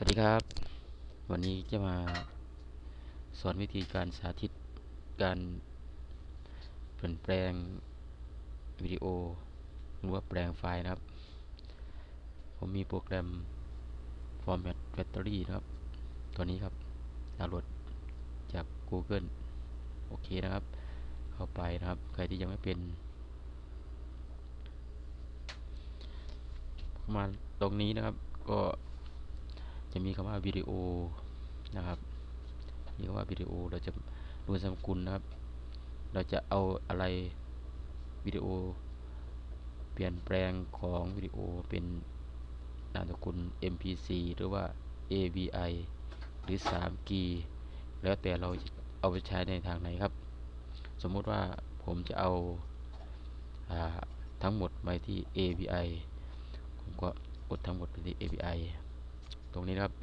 สวัสดีครับ วันนี้จะมาสอนวิธีการสาธิตการเปลี่ยนแปลงวิดีโอหรือว่าแปลงไฟล์นะครับ ผมมีโปรแกรม Format Factory นะครับ ตัวนี้ครับดาวน์โหลดจาก Google โอเคนะครับ เข้าไปนะครับ ใครที่ยังไม่เป็นมาตรงนี้นะครับก็ จะมีคำว่าวิดีโอนะครับมีคำว่าวิดีโอเราจะดูสมกุลนะครับ เราจะเอาอะไรวิดีโอ เปลี่ยนแปลงของวิดีโอเป็นนามสกุล mp4 หรือว่า avi หรือ 3g แล้วแต่เราเอาไปใช้ในทางไหนครับ สมมุติว่าผมจะเอาอาทั้งหมดไปที่ avi ผมก็กดทั้งหมดไปที่ API รงนี้นะครับ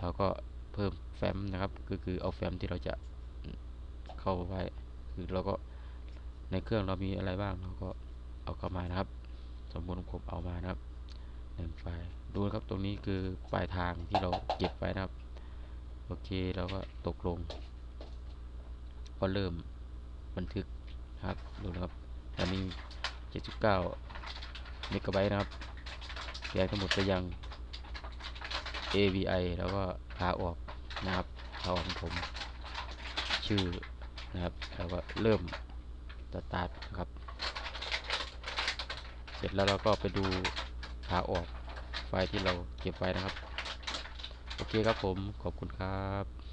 เราก็เพิ่มแฟ้มนะครับก็คือเอาแฟ้มที่เราจะเข้าไว้คือเราก็ในเครื่องเรามีอะไรบ้างเราก็เอาเข้ามานะครับ สมมติผมเอามานะครับหนึ่งไฟล์ดูนะครับตรงนี้คือปลายทางที่เราเก็บไว้นะครับ โอเคเราก็ตกลง ก็เริ่มบันทึกครับดูนะครับอันนี้ 79เมกะไบต์นะครับแปลงทั้งหมดไปยัง AVI แล้วก็พาออกนะครับพาออกผมชื่อนะครับแล้วก็เริ่มสตาร์ทนะครับ เสร็จแล้วเราก็ไปดูพาออกไฟล์ที่เราเก็บไว้นะครับ โอเคครับผมขอบคุณครับ